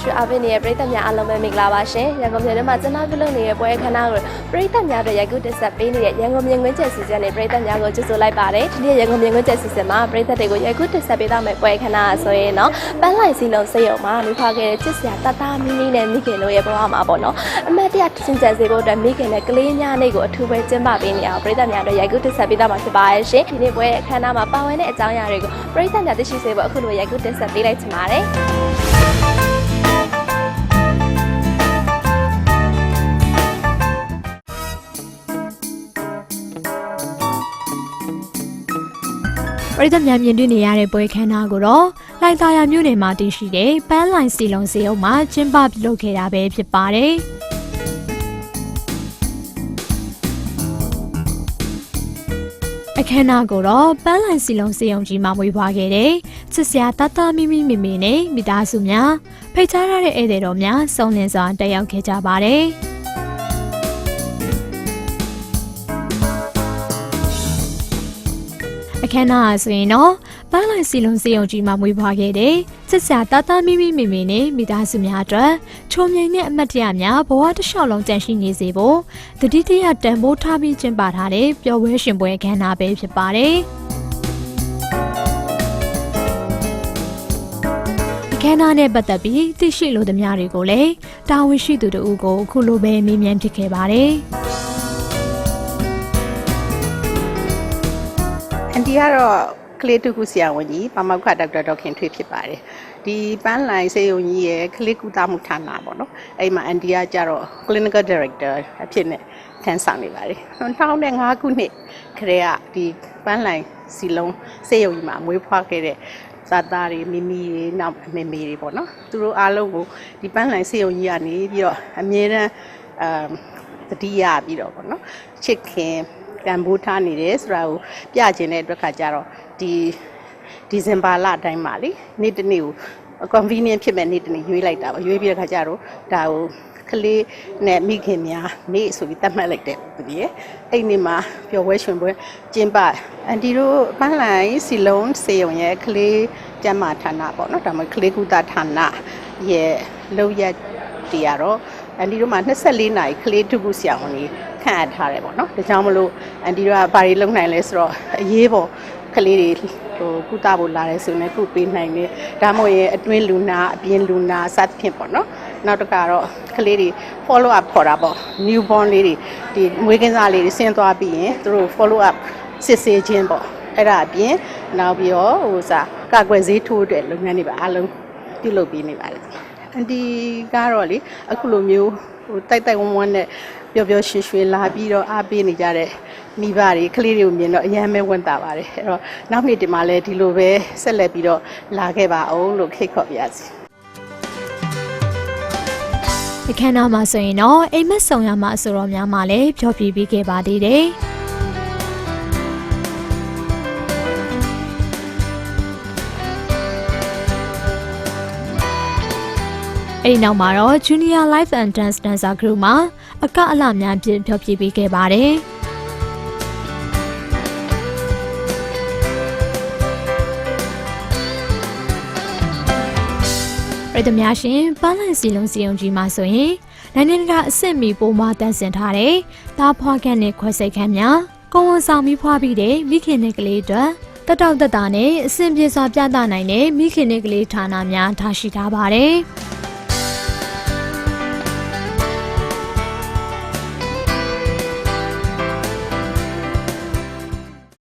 ဖိုးတလိုင်းကိုတ िश ူအားပေးနေတဲ့ပရိသတ်များအားလုံးပဲမင်္ဂလာပါရှင်ရန်ကုန်မြို့ထဲမှာကျင်းပပြုလုပ်နေတဲ့ပွဲအခမ်းအနားကိုပရိသတ်များတို့ရိုက်ကူးတင်ဆက်ပေးနေတဲ့ရန်ကုန်မြင်ကွင်းကျက်စီစဉ်နဲ့ပရိသတ်များကိုကြိုဆိုလိုက်ပါတယ်ဒီနေ့ရန်ကုန်မြင်ကွင်းကျက်စီစဉ်မှာပရိသတ်တွေကိုရိုက်ကူးတင်ဆက်ပေးသွားမယ့်ပွဲအခမ်းအနားဆိုရင်တော့ပန်းလိုက်စီလုံးစိတ်ရုံမှာမိဖွားခဲ့တဲ့ချစ်စရာတတမီမီနဲ့မိခင်တို့ရဲ့ဘဝမှာပေါ့နော်အမတ်တရစင်ကြယ်စေဖို့အတွက်မိခင်နဲ့ကလေးများနေ့ကိုအထူးပဲကျင်းပပေးနေအောင်ပရိသတ်များတို့ရိုက်ကူးတင်ဆက်ပေးသွားမှာဖြစ်ပါရဲ့ရှင်ဒီနေ့ပွဲအခမ်းအနားမှာပါဝင်တဲ့အကြောင်းအရာတွေကိုပရိသတ်များသိရှိစေဖို့အခုလိုရိုက်ကူးတင်ဆက်ပေးလိုက်ချင်ပါတယ် ပရိသတ်များမြင်တွေ့နေရတဲ့ပွဲခမ်းနားကိုတော့လိုက်သာယာမြို့နယ်မှာတည်ရှိတဲ့ပန်းလိုင်စီလုံးစေအုပ်မှာကျင်းပပြုလုပ်ခဲ့တာပဲဖြစ်ပါတယ်။အခမ်းအနားကိုတော့ပန်းလိုင်စီလုံးစေယုံကြီးမှာမွေးဖွားခဲ့တဲ့ချစ်စရာတတမိမိမိမိနဲ့မိသားစုများဖိတ်ကြားရတဲ့ဧည့်သည်တော်များစုံလင်စွာတက်ရောက်ခဲ့ကြပါတယ်။ အခမ်းအနားအဆိုရင်တော့ပန်းလိုက်စီလုံးစေယုံကြီးမှာမွေးဖွားခဲ့တဲ့စစ်စရာတာတာမိမိမိမိနဲ့မိသားစုများအတွက်ချုံမြိန်တဲ့အမတ်တရများဘဝတစ်လျှောက်လုံးကြန့်ရှိနေစေဖို့တတိတရတန်ဖိုးထားပြီးကျင်းပထားတဲ့ပျော်ပွဲရှင်ပွဲအခမ်းအနားပဲဖြစ်ပါတယ်အခမ်းအနားနဲ့ပတ်သက်ပြီးသိရှိလိုသမျှတွေကိုလည်းတာဝန်ရှိသူတို့ကိုအခုလိုပဲမေးမြန်းဖြစ်ခဲ့ပါတယ် အန်တီကတော့ကလေးတုခုဆရာဝန်ကြီးပမောက္ခဒေါက်တာဒေါက်ခင်ထွေးဖြစ်ပါတယ်ဒီပန်းလိုင်စေယုံကြီးရဲ့ကလေးကုသမှုဌာနပေါ့နော်အဲ့မှာအန်တီကကြတော့ clinical director အဖြစ်နဲ့ထမ်းဆောင်နေပါတယ်2005ခုနှစ်ခရဲကဒီပန်းလိုင်စီလုံးစေယုံကြီးမှာမွေးဖွားခဲ့တဲ့ဇာတာတွေမိမိတွေနောက်မေမေတွေပေါ့နော်သူတို့အားလုံးကိုဒီပန်းလိုင်စေယုံကြီးကနေပြီးတော့အမြဲတမ်းအမ်တတိယပြီးတော့ပေါ့နော်ချစ်ခင် ကံပိုးထားနေတယ်ဆိုတာကိုပြကျင်တဲ့အတွက်ခါကျတော့ဒီဒီဇင်ဘာလအတိုင်းပါလေနေ့တစ်နေ့ကို convenient ဖြစ်မဲ့နေ့တစ်နေ့ရွေးလိုက်တာပါရွေးပြီးတဲ့ခါကျတော့ဒါကိုကလေးနဲ့မိခင်များနေ့ဆိုပြီးသတ်မှတ်လိုက်တဲ့ဒီရဲ့အဲ့ဒီမှာပျော်ပွဲရွှင်ပွဲကျင်းပအန်တီတို့ပန်းလိုင်စီလုံးစေယုံရဲ့ကလေးကျမ်းမာဌာနပေါ့နော်ဒါမှမဟုတ်ကလေးကုသဌာနရဲ့လောက်ရက်တီရတော့ အန်တီတို့မှာ24နာရီကလေးထုခုဆရာဝန်ကြီးခန့်အပ်ထားတယ်ပေါ့နော်ဒါကြောင့်မလို့အန်တီတို့ကဘာတွေလုပ်နိုင်လဲဆိုတော့အရေးပေါ်ကလေးတွေဟိုကုသဖို့လာတယ်ဆိုရင်လည်းကုပေးနိုင်တယ်ဒါမှမဟုတ်ရင်အတွင်းလူနာအပြင်လူနာစသဖြင့်ပေါ့နော်နောက်တစ်ခါတော့ကလေးတွေ follow up ခေါ်တာပေါ့ newborn လေးတွေဒီမွေးကင်းစလေးတွေဆင်းသွားပြီးရင်သူတို့ follow up စစ်ဆေးခြင်းပေါ့အဲ့ဒါအပြင်နောက်ပြီးတော့ဟိုစားကာကွယ်ဆေးထိုးတဲ့လုပ်ငန်းတွေပါအားလုံးပြုလုပ်ပေးနေပါတယ် အန်တီကတော့လေအခုလိုမျိုးဟိုတိုက်တိုက်ဝန်းဝန်းနဲ့ပျော်ပျော်ရွှင်ရွှင်လာပြီးတော့အားပေးနေကြတဲ့မိဘတွေကလေးတွေကိုမြင်တော့အယမ်းပဲဝန်တာပါတယ်အဲ့တော့နောက်နေ့ဒီမှာလည်းဒီလိုပဲဆက်လက်ပြီးတော့လာခဲ့ပါအောင်လို့ခိတ်ခေါ်ပါရစေအခမ်းအနားမှာဆိုရင်တော့အိမ်မက်ဆောင်ရမှာအဆိုတော်များမှလည်းဖြောပြပေးခဲ့ပါသေးတယ်။ အဲ့ဒီနောက်မှာတော့ Junior Life and Dance Dancer Group မှာအကအလှများဖြင့်ဖြောပြပေးခဲ့ပါတယ်။ပြည်သူများရှင်ပန်းလန်စီလုံးစီယုံကြီးမှာဆိုရင်နိုင်ငံတကာအဆင့်မီပုံမှန်တန်းစင်ထားတဲ့တားဖွားခန့်နဲ့ခွဲစိတ်ခန့်များကိုဝန်ဆောင်မိဖွားပြီးတဲ့မိခင်နဲ့ကလေးတွေတက်တောက်တက်တာနဲ့အဆင်ပြေစွာပြသနိုင်တဲ့မိခင်နဲ့ကလေးဌာနများထားရှိထားပါတယ်။